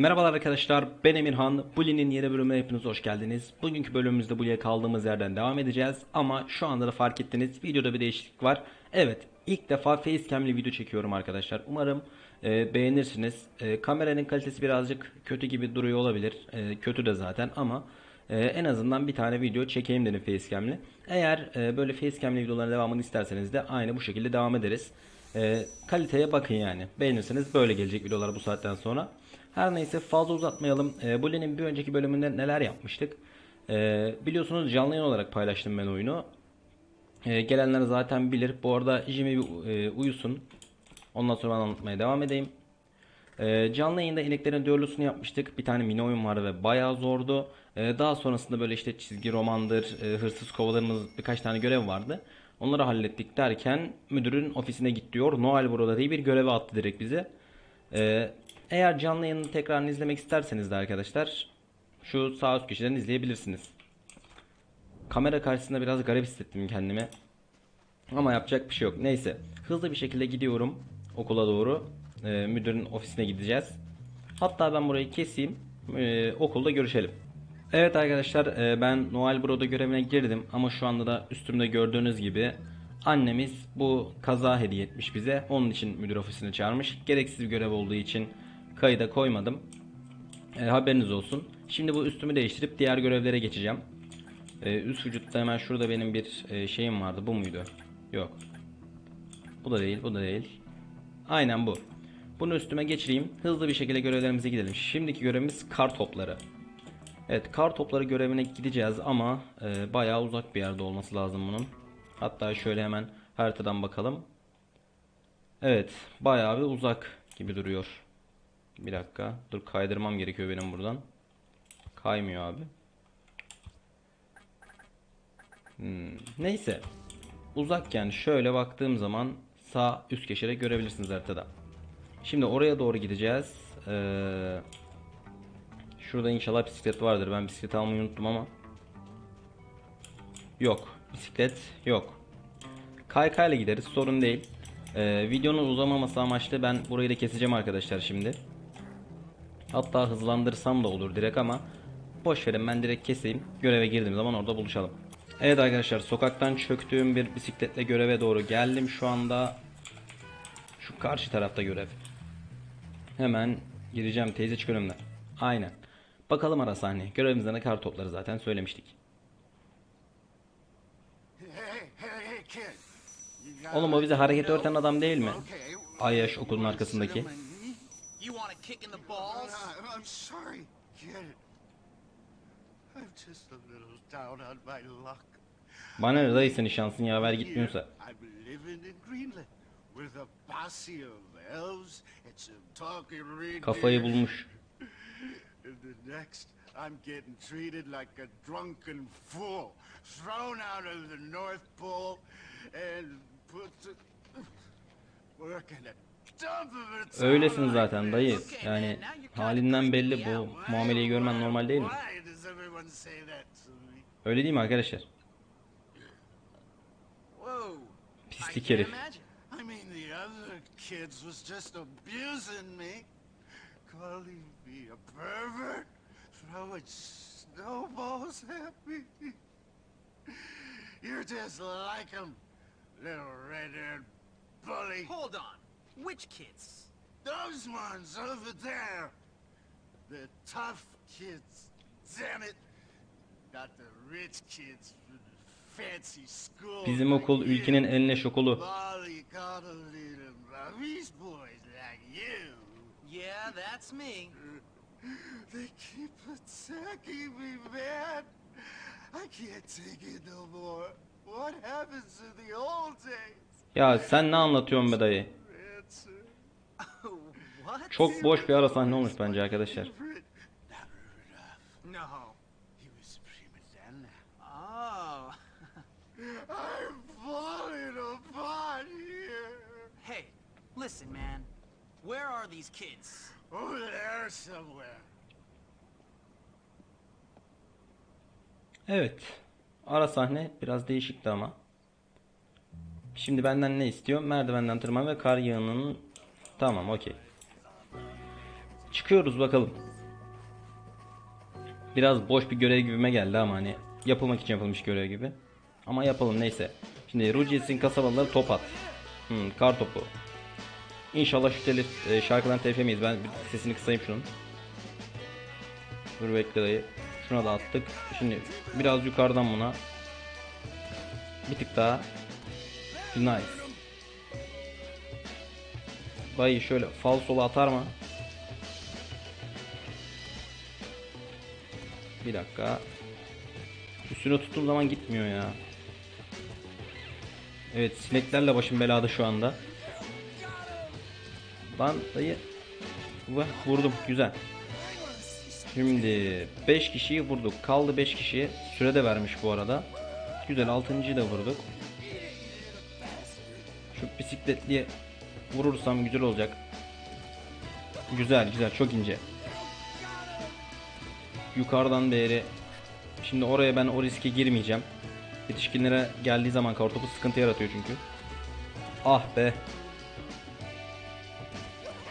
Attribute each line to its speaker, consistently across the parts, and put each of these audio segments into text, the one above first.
Speaker 1: Merhabalar arkadaşlar ben Emirhan. Bully'nin yeni bölümüne hepiniz hoş geldiniz. Bugünkü bölümümüzde Bully'e kaldığımız yerden devam edeceğiz. Ama şu anda da fark ettiniz videoda bir değişiklik var. Evet ilk defa facecam'li video çekiyorum arkadaşlar. Umarım e, beğenirsiniz. E, kameranın kalitesi birazcık kötü gibi duruyor olabilir. E, kötü de zaten ama e, en azından bir tane video çekeyim dedim facecam'li. Eğer e, böyle facecam'li videoların devamını isterseniz de aynı bu şekilde devam ederiz. E, kaliteye bakın yani. Beğenirseniz böyle gelecek videolar bu saatten sonra. Her neyse fazla uzatmayalım. E, Bully'nin bir önceki bölümünde neler yapmıştık? E, biliyorsunuz canlı yayın olarak paylaştım ben oyunu. E, gelenler zaten bilir. Bu arada Jimmy bir e, uyusun. Ondan sonra ben anlatmaya devam edeyim. E, canlı yayında ineklerin düellosunu yapmıştık. Bir tane mini oyun vardı ve bayağı zordu. E, daha sonrasında böyle işte çizgi romandır, e, hırsız kovalarımız birkaç tane görev vardı. Onları hallettik derken müdürün ofisine git diyor. Noel burada diye bir göreve attı direkt bize. E, eğer canlı yayının tekrarını izlemek isterseniz de arkadaşlar şu sağ üst köşeden izleyebilirsiniz. Kamera karşısında biraz garip hissettim kendimi. Ama yapacak bir şey yok. Neyse. Hızlı bir şekilde gidiyorum okula doğru. Ee, müdürün ofisine gideceğiz. Hatta ben burayı keseyim. Ee, okulda görüşelim. Evet arkadaşlar e, ben Noel Bro'da görevine girdim ama şu anda da üstümde gördüğünüz gibi annemiz bu kaza hediye etmiş bize. Onun için müdür ofisine çağırmış. Gereksiz bir görev olduğu için kayıda koymadım. E, haberiniz olsun. Şimdi bu üstümü değiştirip diğer görevlere geçeceğim. Ee, üst vücutta hemen şurada benim bir e, şeyim vardı. Bu muydu? Yok. Bu da değil, bu da değil. Aynen bu. Bunu üstüme geçireyim. Hızlı bir şekilde görevlerimize gidelim. Şimdiki görevimiz kar topları. Evet, kar topları görevine gideceğiz ama e, bayağı uzak bir yerde olması lazım bunun. Hatta şöyle hemen haritadan bakalım. Evet, bayağı bir uzak gibi duruyor. Bir dakika. Dur kaydırmam gerekiyor benim buradan. Kaymıyor abi. Hmm, Neyse. Uzakken şöyle baktığım zaman sağ üst köşede görebilirsiniz haritada. Şimdi oraya doğru gideceğiz. Ee, şurada inşallah bisiklet vardır. Ben bisiklet almayı unuttum ama. Yok. Bisiklet yok. Kaykayla gideriz. Sorun değil. Ee, videonun uzamaması amaçlı ben burayı da keseceğim arkadaşlar şimdi. Hatta hızlandırsam da olur direkt ama boş verin ben direkt keseyim. Göreve girdiğim zaman orada buluşalım. Evet arkadaşlar sokaktan çöktüğüm bir bisikletle göreve doğru geldim şu anda. Şu karşı tarafta görev. Hemen gireceğim teyze çık önümden. Aynen. Bakalım ara sahne. Görevimizde ne kar topları zaten söylemiştik. Oğlum o bize hareket öğreten adam değil mi? Ayaş okulun arkasındaki.
Speaker 2: You want a kick in the balls?
Speaker 3: Uh, I'm sorry, kid. I'm just a little down on my luck.
Speaker 1: Bana ne dayı senin şansın yaver gitmiyorsa.
Speaker 3: I'm living in Greenland with a posse of elves and some talking reindeer.
Speaker 1: Kafayı bulmuş.
Speaker 3: The next, I'm getting treated like a drunken fool, thrown out of the North Pole, and put to work in a
Speaker 1: Öylesin zaten dayı. Yani halinden belli bu muameleyi görmen normal değil mi? Öyle değil mi arkadaşlar? Pislik herif.
Speaker 3: You're just like 'em, little red-haired bully.
Speaker 2: Hold on. Which kids?
Speaker 3: Those ones over there, the tough kids. Damn it, not the rich kids from the fancy school.
Speaker 1: Bizim okul ülkenin
Speaker 3: like you.
Speaker 2: Yeah, that's me.
Speaker 3: They keep attacking me, man. I can't take it no more. What happens to the old days?
Speaker 1: Ya sen ne anlatıyorsun be dayı? Çok boş bir ara sahne olmuş bence arkadaşlar.
Speaker 2: Oh. Hey, listen, man. Where are these kids?
Speaker 3: Over there somewhere.
Speaker 1: Evet. Ara sahne biraz değişikti ama. Şimdi benden ne istiyor? Merdivenden tırman ve kar yığınının... Tamam okey. Çıkıyoruz bakalım. Biraz boş bir görev gibime geldi ama hani yapılmak için yapılmış görev gibi. Ama yapalım neyse. Şimdi Rugies'in kasabaları top at. Hmm, kar topu. İnşallah şu telif, e, şarkıdan telif yemeyiz. Ben sesini kısayım şunun. Dur bekle dayı. Şuna da attık. Şimdi biraz yukarıdan buna. Bir tık daha. Nice. Dayı şöyle falsolu atar mı? Bir dakika. Üstüne tuttuğum zaman gitmiyor ya. Evet sineklerle başım belada şu anda. Lan dayı. Vah, vurdum güzel. Şimdi 5 kişiyi vurduk. Kaldı 5 kişi. Süre de vermiş bu arada. Güzel 6.yı da vurduk. Şu bisikletliye vurursam güzel olacak. Güzel güzel çok ince. Yukarıdan beri Şimdi oraya ben o riske girmeyeceğim. Yetişkinlere geldiği zaman kartopu sıkıntı yaratıyor çünkü. Ah be.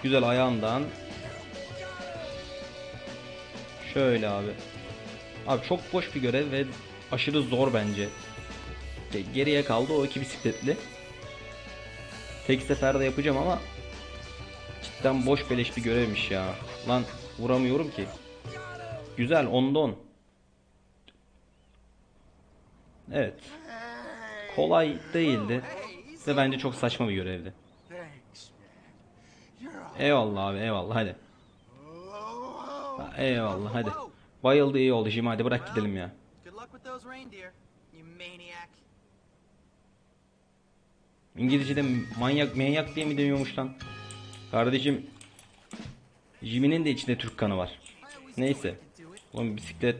Speaker 1: Güzel ayağından. Şöyle abi. Abi çok boş bir görev ve aşırı zor bence. Ge- Geriye kaldı o iki bisikletli. Tek seferde yapacağım ama cidden boş beleş bir görevmiş ya. Lan vuramıyorum ki. Güzel 10'da 10. Evet. Kolay değildi. Ve bence çok saçma bir görevdi. Eyvallah abi eyvallah hadi. Ha, Eyvallah hadi. Bayıldı iyi oldu şimdi hadi bırak gidelim ya.
Speaker 2: Good luck with those reindeer, you maniac.
Speaker 1: İngilizce'de manyak manyak diye mi deniyormuş lan? Kardeşim Jimmy'nin de içinde Türk kanı var. Neyse. Oğlum bisiklet.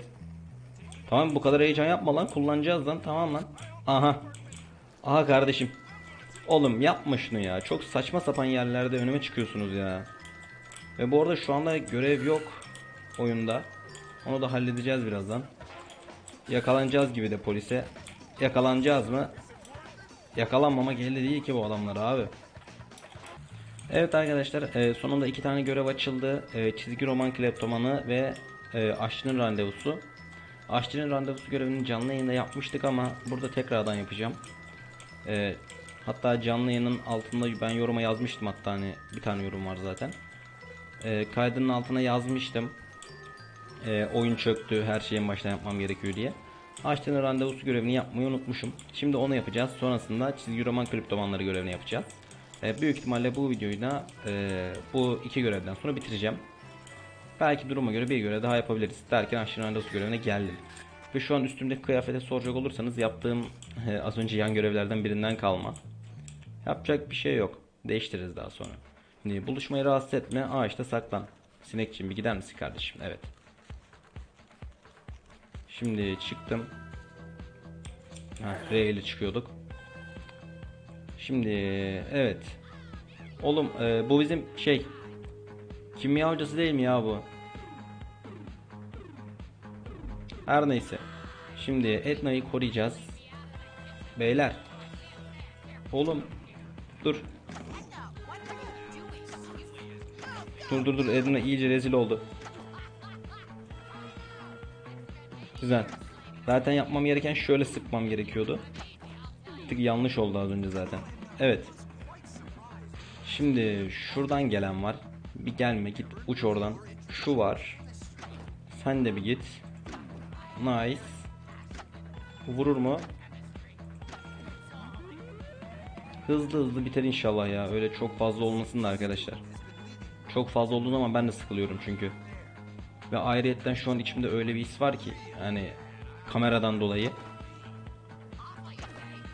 Speaker 1: Tamam bu kadar heyecan yapma lan kullanacağız lan tamam lan. Aha. Aha kardeşim. Oğlum yapma şunu ya. Çok saçma sapan yerlerde önüme çıkıyorsunuz ya. Ve bu arada şu anda görev yok oyunda. Onu da halledeceğiz birazdan. Yakalanacağız gibi de polise. Yakalanacağız mı? Yakalanmamak elde değil ki bu adamlar abi. Evet arkadaşlar e, sonunda iki tane görev açıldı. E, çizgi roman kleptomanı ve e, aşçının randevusu. Aşçının randevusu görevini canlı yayında yapmıştık ama burada tekrardan yapacağım. E, hatta canlı yayının altında ben yoruma yazmıştım hatta hani bir tane yorum var zaten. Kaydının altına yazmıştım. Oyun çöktü her şeyin baştan yapmam gerekiyor diye. Aşçının randevusu görevini yapmayı unutmuşum. Şimdi onu yapacağız. Sonrasında çizgi roman kriptomanları görevini yapacağız. E, büyük ihtimalle bu videoyu da e, bu iki görevden sonra bitireceğim. Belki duruma göre bir görev daha yapabiliriz. Derken aşçının randevusu görevine geldim. Ve şu an üstümdeki kıyafete soracak olursanız yaptığım e, az önce yan görevlerden birinden kalma. Yapacak bir şey yok. Değiştiririz daha sonra. Şimdi buluşmayı rahatsız etme. Ağaçta saklan. Sinekçim bir gider misin kardeşim? Evet. Şimdi çıktım. Ha, R ile çıkıyorduk. Şimdi evet. Oğlum e, bu bizim şey kimya hocası değil mi ya bu? Her neyse. Şimdi Etna'yı koruyacağız. Beyler. Oğlum dur. Dur dur dur Edna iyice rezil oldu. Güzel. Zaten yapmam gereken şöyle sıkmam gerekiyordu. Tık yanlış oldu az önce zaten. Evet. Şimdi şuradan gelen var. Bir gelme git uç oradan. Şu var. Sen de bir git. Nice. Vurur mu? Hızlı hızlı biter inşallah ya. Öyle çok fazla olmasın da arkadaşlar. Çok fazla olduğu zaman ben de sıkılıyorum çünkü. Ve ayrıyetten şu an içimde öyle bir his var ki hani kameradan dolayı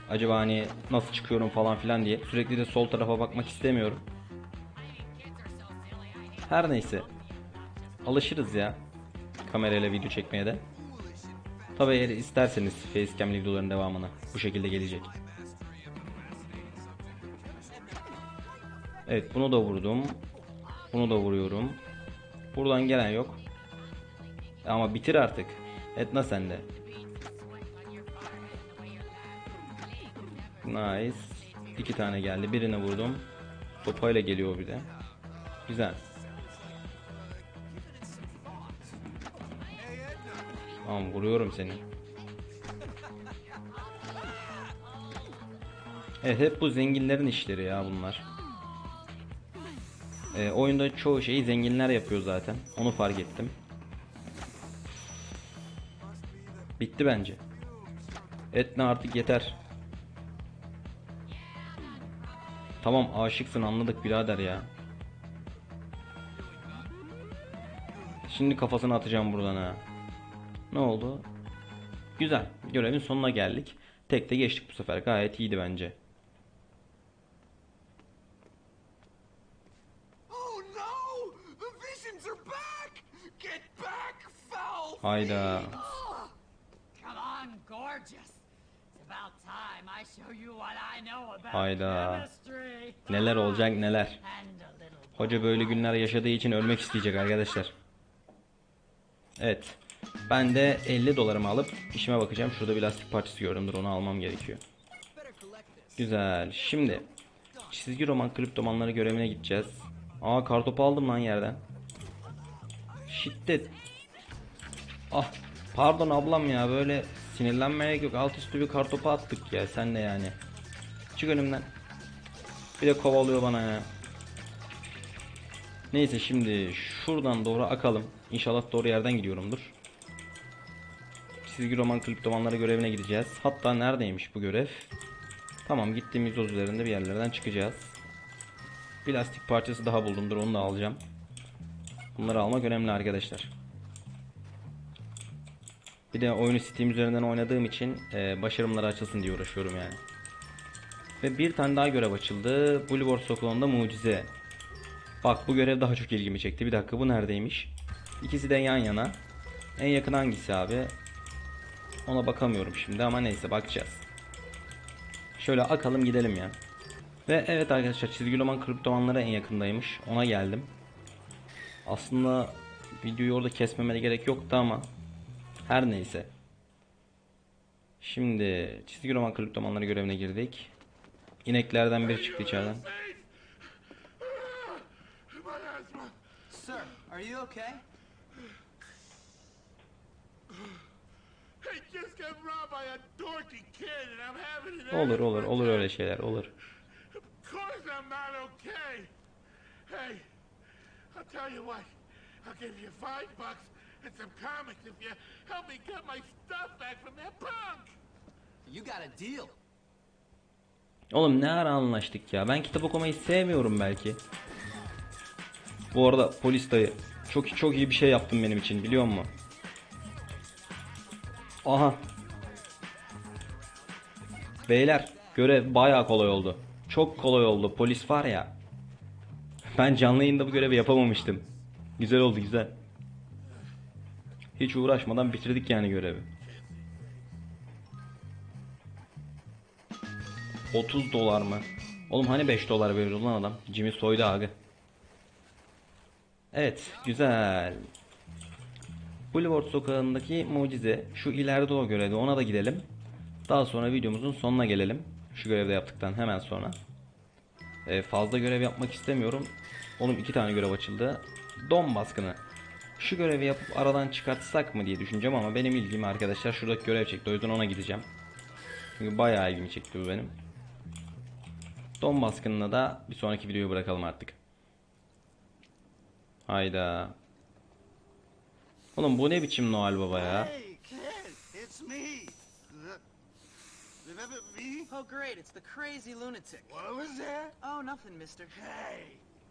Speaker 1: acaba hani nasıl çıkıyorum falan filan diye sürekli de sol tarafa bakmak istemiyorum. Her neyse. Alışırız ya kamerayla video çekmeye de. Tabi eğer isterseniz facecam videoların devamını bu şekilde gelecek. Evet bunu da vurdum. Bunu da vuruyorum. Buradan gelen yok. Ama bitir artık. Etna sende. Nice. İki tane geldi. Birine vurdum. Topayla geliyor bir de. Güzel. Tamam vuruyorum seni. Evet hep bu zenginlerin işleri ya bunlar. E, oyunda çoğu şeyi zenginler yapıyor zaten. Onu fark ettim. Bitti bence. Etne artık yeter. Tamam aşıksın anladık birader ya. Şimdi kafasını atacağım buradan ha. Ne oldu? Güzel. Görevin sonuna geldik. Tek de geçtik bu sefer. Gayet iyiydi bence.
Speaker 3: Oh no! The visions are back! Get back, foul!
Speaker 1: Hayda.
Speaker 4: Come on, gorgeous. It's about time I show you what I know about
Speaker 1: Hayda. Neler olacak neler. Hoca böyle günler yaşadığı için ölmek isteyecek arkadaşlar. Evet. Ben de 50 dolarımı alıp işime bakacağım. Şurada bir lastik parçası gördüm. Dur onu almam gerekiyor. Güzel. Şimdi çizgi roman kriptomanları görevine gideceğiz. Aa kartopu aldım lan yerden. Şiddet. Ah pardon ablam ya böyle sinirlenmeye yok. Alt üstü bir kartopu attık ya sen de yani. Çık önümden. Bir de kovalıyor bana ya. Neyse şimdi şuradan doğru akalım. İnşallah doğru yerden gidiyorumdur. Çizgi roman kriptomanları görevine gideceğiz. Hatta neredeymiş bu görev? Tamam gittiğimiz yol üzerinde bir yerlerden çıkacağız. Bir lastik parçası daha buldumdur onu da alacağım. Bunları almak önemli arkadaşlar. Bir de oyunu Steam üzerinden oynadığım için e, başarımları açılsın diye uğraşıyorum yani. Ve bir tane daha görev açıldı. Boulevard Sokağı'nda mucize. Bak bu görev daha çok ilgimi çekti. Bir dakika bu neredeymiş? İkisi de yan yana. En yakın hangisi abi? Ona bakamıyorum şimdi ama neyse bakacağız. Şöyle akalım gidelim ya. Ve evet arkadaşlar çizgi roman kriptomanlara en yakındaymış. Ona geldim. Aslında videoyu orada kesmemene gerek yoktu ama her neyse. Şimdi çizgi roman kriptomanları görevine girdik. İneklerden biri çıktı içeriden.
Speaker 2: Sir, are you okay?
Speaker 1: Olur olur olur öyle şeyler olur.
Speaker 3: Hey, I'll tell you what. I'll give you five bucks and some comics if you help me get my stuff back from that punk.
Speaker 2: You got a deal.
Speaker 1: Oğlum ne ara anlaştık ya. Ben kitap okumayı sevmiyorum belki. Bu arada polis dayı çok çok iyi bir şey yaptın benim için biliyor musun? Aha. Beyler görev bayağı kolay oldu. Çok kolay oldu. Polis var ya. Ben canlı yayında bu görevi yapamamıştım. Güzel oldu güzel. Hiç uğraşmadan bitirdik yani görevi. 30 dolar mı? Oğlum hani 5 dolar veriyordu lan adam? Jimmy soydu abi. Evet, güzel. Boulevard sokağındaki mucize. Şu ileride o görevde ona da gidelim. Daha sonra videomuzun sonuna gelelim. Şu görevde yaptıktan hemen sonra. Ee, fazla görev yapmak istemiyorum. Oğlum iki tane görev açıldı. Don baskını. Şu görevi yapıp aradan çıkartsak mı diye düşüneceğim ama benim ilgimi arkadaşlar şuradaki görev çekti. O yüzden ona gideceğim. Çünkü bayağı ilgimi çekti bu benim. Don baskınına da bir sonraki videoyu bırakalım artık. Hayda. Oğlum bu ne biçim Noel Baba ya?
Speaker 3: Me.
Speaker 2: Oh, great, it's the crazy lunatic.
Speaker 3: What was that?
Speaker 2: Oh, nothing, mister.
Speaker 3: Hey,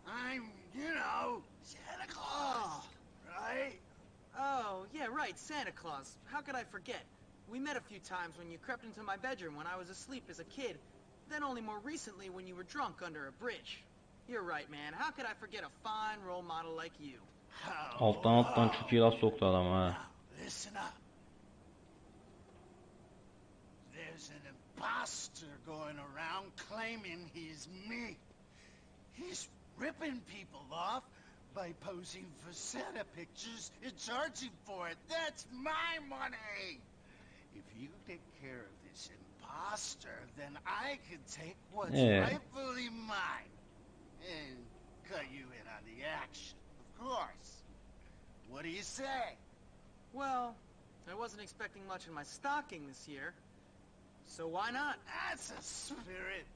Speaker 3: I'm, you know, Santa Claus, right?
Speaker 2: Oh, yeah, right, Santa Claus. How could I forget? We met a few times when you crept into my bedroom when I was asleep as a kid, then only more recently when you were drunk under a bridge. You're right, man. How could I forget a fine role model like you?
Speaker 1: Alttan alttan çok iyi laf soktu adam ha.
Speaker 3: Listen up. There's an imposter going around claiming he's me. He's ripping people off by posing for Santa pictures and charging for it. That's my money. If you take care of this imposter, then I can take what's
Speaker 1: Yeah.
Speaker 3: rightfully mine and cut you in on the action, of course. What do you say?
Speaker 2: Well, I wasn't expecting much in my stocking this year. So why not?
Speaker 5: That's a spirit.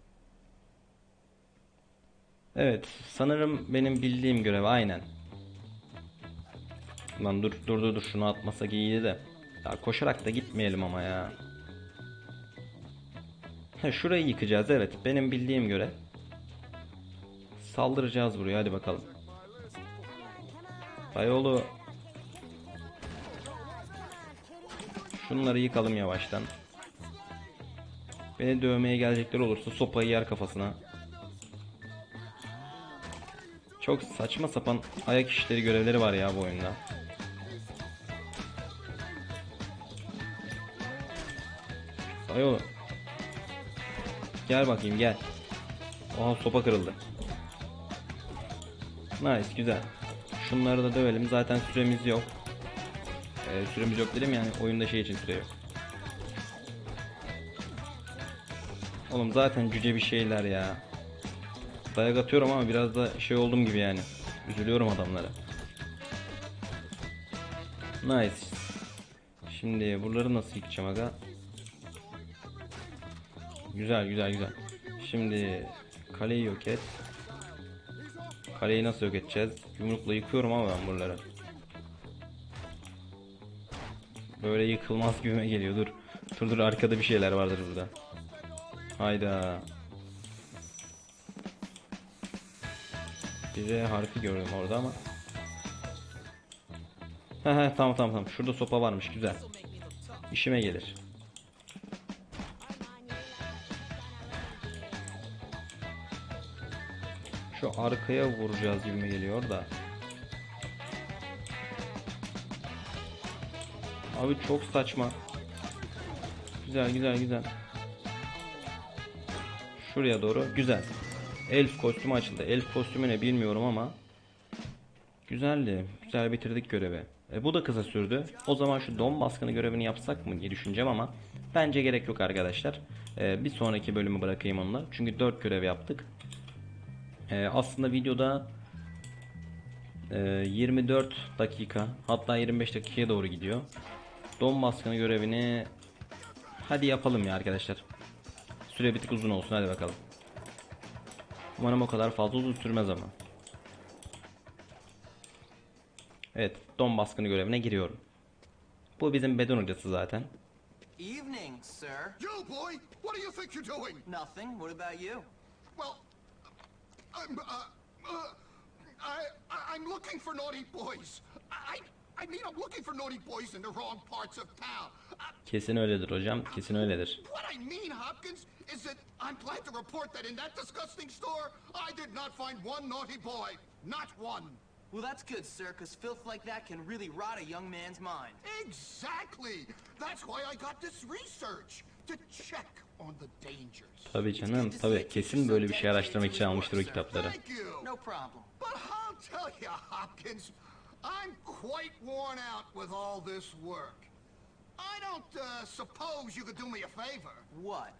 Speaker 1: Evet, sanırım benim bildiğim görev aynen. Lan dur dur dur dur şunu atmasak iyiydi de. Ya koşarak da gitmeyelim ama ya. He şurayı yıkacağız evet benim bildiğim göre. Saldıracağız buraya hadi bakalım. Dayıoğlu. Şunları yıkalım yavaştan. Beni dövmeye gelecekler olursa sopayı yer kafasına. Çok saçma sapan ayak işleri görevleri var ya bu oyunda. Ay oğlum. Gel bakayım gel. Oha sopa kırıldı. Nice güzel. Şunları da dövelim zaten süremiz yok. Ee, süremiz yok dedim yani oyunda şey için süre yok. Oğlum zaten cüce bir şeyler ya. Dayak atıyorum ama biraz da şey oldum gibi yani. Üzülüyorum adamlara. Nice. Şimdi buraları nasıl yıkacağım aga? Güzel güzel güzel. Şimdi kaleyi yok et. Kaleyi nasıl yok edeceğiz? Yumrukla yıkıyorum ama ben buraları. Böyle yıkılmaz gibime geliyor. Dur. Dur dur arkada bir şeyler vardır burada. Hayda. Bir R harfi gördüm orada ama. Tamam tamam tamam. Şurada sopa varmış güzel. İşime gelir. Şu arkaya vuracağız gibime geliyor da. Abi çok saçma. Güzel güzel güzel. Şuraya doğru güzel. Elf kostümü açıldı. Elf kostümü ne bilmiyorum ama güzeldi. Güzel bitirdik görevi. E, bu da kısa sürdü. O zaman şu don baskını görevini yapsak mı diye düşüneceğim ama bence gerek yok arkadaşlar. E, bir sonraki bölümü bırakayım onunla. Çünkü 4 görev yaptık. E, aslında videoda e, 24 dakika hatta 25 dakikaya doğru gidiyor. Don baskını görevini hadi yapalım ya arkadaşlar. Süre bir tık uzun olsun hadi bakalım. Umarım o kadar fazla uzun sürmez ama. Evet, don baskını görevine giriyorum. Bu bizim beden hocası zaten.
Speaker 2: Evening, sir.
Speaker 5: You boy, what do you think you're doing?
Speaker 2: Nothing. What about you?
Speaker 5: Well, I'm, uh, uh, I, I'm looking for naughty boys. I, I mean, I'm looking for naughty boys in the wrong parts of town. Uh,
Speaker 1: Kesin öyledir hocam, kesin öyledir.
Speaker 5: what I mean, Hopkins, is that I'm glad to report that in that disgusting store, I did not find one naughty boy. Not one.
Speaker 2: Well, that's good, sir, because filth like that can really rot a young man's mind.
Speaker 5: Exactly. That's why I got this research to check on the dangers.
Speaker 1: Tabii canım, tabii kesin böyle bir şey araştırmak için almıştır o kitapları.
Speaker 5: Thank you.
Speaker 2: No problem.
Speaker 5: But I'll tell you, Hopkins, I'm quite worn out with all this work. I don't uh, suppose you could do me a favor.
Speaker 2: What?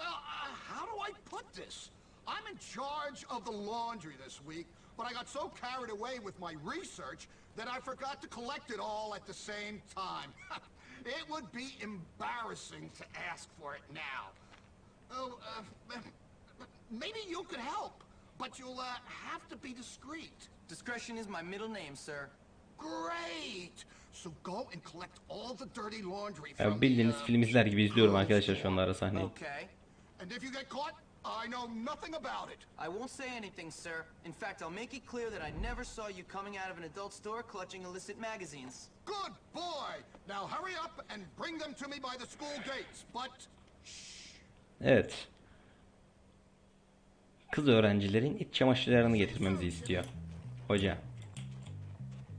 Speaker 5: Well, uh, how do I put this? I'm in charge of the laundry this week, but I got so carried away with my research that I forgot to collect it all at the same time. it would be embarrassing to ask for it now. Oh, uh, maybe you could help, but you'll uh, have to be discreet.
Speaker 2: Discretion is my middle name, sir.
Speaker 5: Great! So go and collect all the dirty laundry
Speaker 1: Ya
Speaker 5: from the, uh,
Speaker 1: film izler gibi izliyorum arkadaşlar şu anda ara sahneyi.
Speaker 2: Okay.
Speaker 5: And if you get caught, I know nothing about it.
Speaker 2: I won't say anything, sir. In fact, I'll make it clear that I never saw you coming out of an adult store clutching illicit magazines.
Speaker 5: Good boy! Now hurry up and bring them to me by the school gates, but...
Speaker 1: Evet. Kız öğrencilerin iç çamaşırlarını getirmemizi istiyor. Hoca.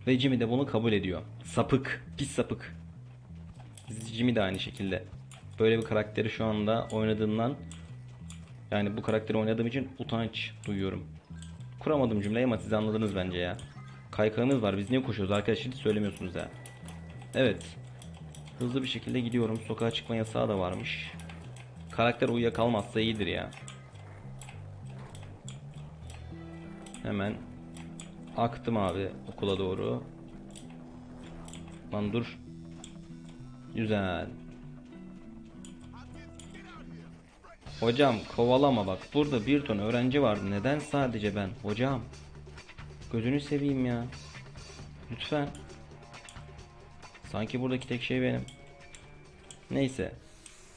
Speaker 1: Ve Jimmy de bunu kabul ediyor. Sapık. Pis sapık. Jimmy de aynı şekilde. Böyle bir karakteri şu anda oynadığımdan yani bu karakteri oynadığım için utanç duyuyorum. Kuramadım cümleyi ama siz anladınız bence ya. Kaykağımız var. Biz niye koşuyoruz arkadaşlar? Hiç söylemiyorsunuz ya. Evet. Hızlı bir şekilde gidiyorum. Sokağa çıkma yasağı da varmış. Karakter uyuyakalmazsa iyidir ya. Hemen aktım abi okula doğru. Lan dur. Güzel. Hocam kovalama bak. Burada bir ton öğrenci var. Neden sadece ben? Hocam. Gözünü seveyim ya. Lütfen. Sanki buradaki tek şey benim. Neyse.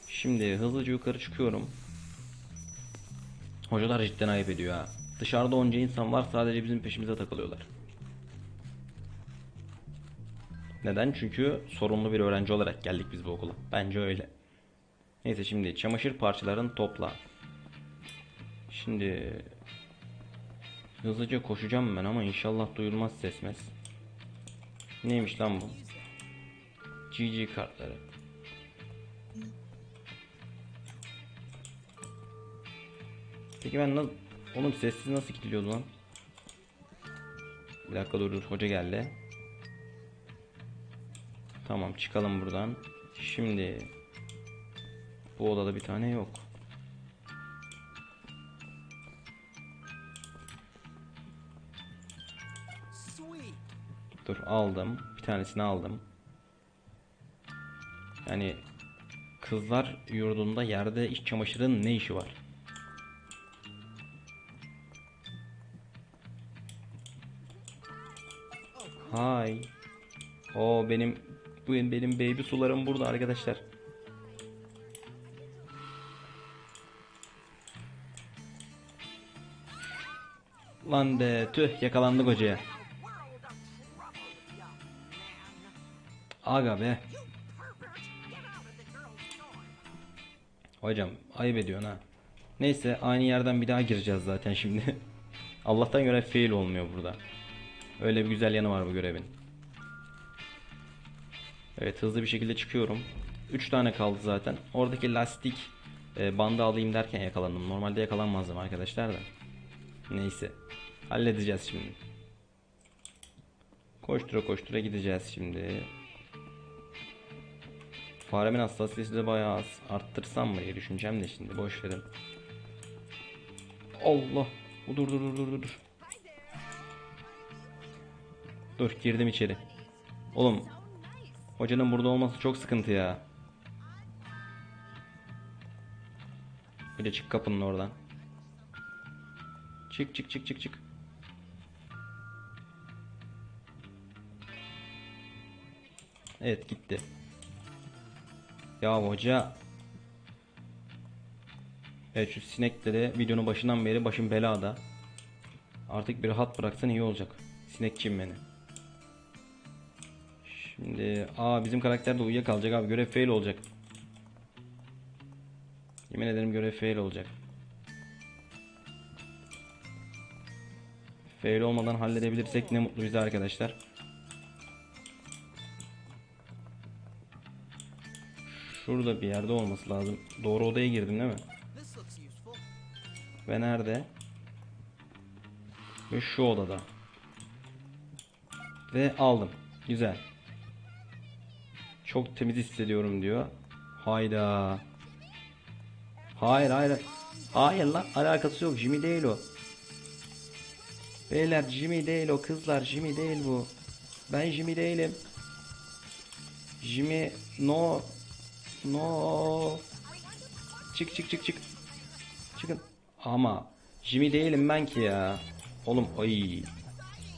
Speaker 1: Şimdi hızlıca yukarı çıkıyorum. Hocalar cidden ayıp ediyor ha. Dışarıda onca insan var sadece bizim peşimize takılıyorlar. Neden? Çünkü sorumlu bir öğrenci olarak geldik biz bu okula. Bence öyle. Neyse şimdi çamaşır parçalarını topla. Şimdi hızlıca koşacağım ben ama inşallah duyulmaz sesmez. Neymiş lan bu? GG kartları. Peki ben nasıl... Oğlum sessiz nasıl gidiliyordu lan? Bir dakika dur dur hoca geldi. Tamam çıkalım buradan. Şimdi bu odada bir tane yok. Dur aldım. Bir tanesini aldım. Yani kızlar yurdunda yerde iç çamaşırın ne işi var? Hay. O benim benim baby sularım burada arkadaşlar. Lan de tüh yakalandık hocaya. Aga be. Hocam ayıp ediyorsun ha. Neyse aynı yerden bir daha gireceğiz zaten şimdi. Allah'tan göre fail olmuyor burada. Öyle bir güzel yanı var bu görevin. Evet hızlı bir şekilde çıkıyorum. 3 tane kaldı zaten. Oradaki lastik e, bandı alayım derken yakalandım. Normalde yakalanmazdım arkadaşlar da. Neyse. Halledeceğiz şimdi. Koştura koştura gideceğiz şimdi. Faremin hassasiyeti de bayağı az. Arttırsam mı diye düşüneceğim de şimdi boş verin. Allah. Dur dur dur dur dur, dur. Girdim içeri. Oğlum hocanın burada olması çok sıkıntı ya. Bir de çık kapının oradan. Çık çık çık çık çık. Evet gitti. Ya hoca. Evet şu sinekleri videonun başından beri başım belada. Artık bir rahat bıraksan iyi olacak. Sinekçiyim beni. Şimdi aa bizim karakter de uyuyakalacak abi görev fail olacak. Yemin ederim görev fail olacak. Fail olmadan halledebilirsek ne mutlu bize arkadaşlar. Şurada bir yerde olması lazım. Doğru odaya girdim değil mi? Ve nerede? Ve şu odada. Ve aldım. Güzel. Çok temiz hissediyorum diyor. Hayda. Hayır hayır. Hayır lan alakası yok. Jimmy değil o. Beyler Jimmy değil o kızlar Jimmy değil bu. Ben Jimmy değilim. Jimmy no no. Çık çık çık çık. Çıkın. Ama Jimmy değilim ben ki ya. Oğlum ay.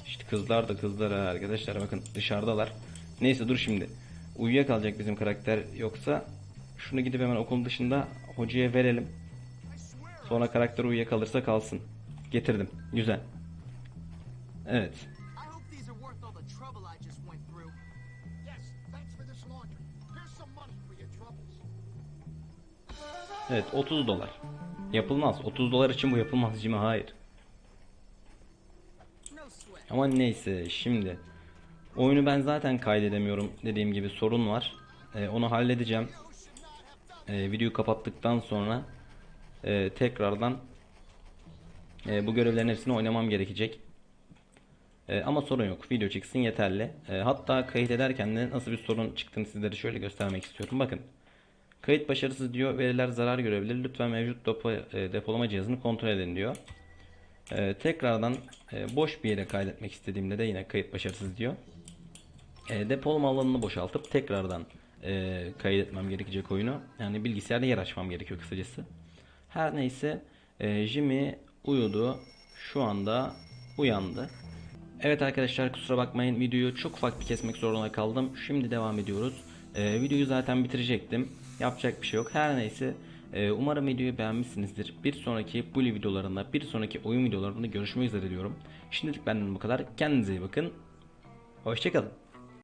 Speaker 1: İşte kızlar da kızlar arkadaşlar bakın dışarıdalar. Neyse dur şimdi. Uyuyakalacak bizim karakter yoksa şunu gidip hemen okulun dışında hocaya verelim. Sonra karakter uyuyakalırsa kalsın. Getirdim. Güzel. Evet. Evet 30 dolar. Yapılmaz. 30 dolar için bu yapılmaz Jimmy hayır. Ama neyse şimdi oyunu ben zaten kaydedemiyorum dediğim gibi sorun var. Ee, onu halledeceğim. Ee, videoyu kapattıktan sonra e, tekrardan e, bu görevlerin hepsini oynamam gerekecek. E, ama sorun yok. Video çıksın yeterli. E, hatta kayıt ederken de nasıl bir sorun çıktığını sizlere şöyle göstermek istiyorum. Bakın. Kayıt başarısız diyor. Veriler zarar görebilir. Lütfen mevcut depo, e, depolama cihazını kontrol edin diyor. Ee, tekrardan e, boş bir yere kaydetmek istediğimde de yine kayıt başarısız diyor. E, depolama alanını boşaltıp tekrardan kaydetmem gerekecek oyunu. Yani bilgisayarda yer açmam gerekiyor kısacası. Her neyse Jimmy uyudu. Şu anda uyandı. Evet arkadaşlar kusura bakmayın videoyu çok ufak bir kesmek zorunda kaldım. Şimdi devam ediyoruz. E, videoyu zaten bitirecektim. Yapacak bir şey yok. Her neyse e, umarım videoyu beğenmişsinizdir. Bir sonraki Bully videolarında, bir sonraki oyun videolarında görüşmek üzere diyorum. Şimdilik benden bu kadar. Kendinize iyi bakın. Hoşçakalın.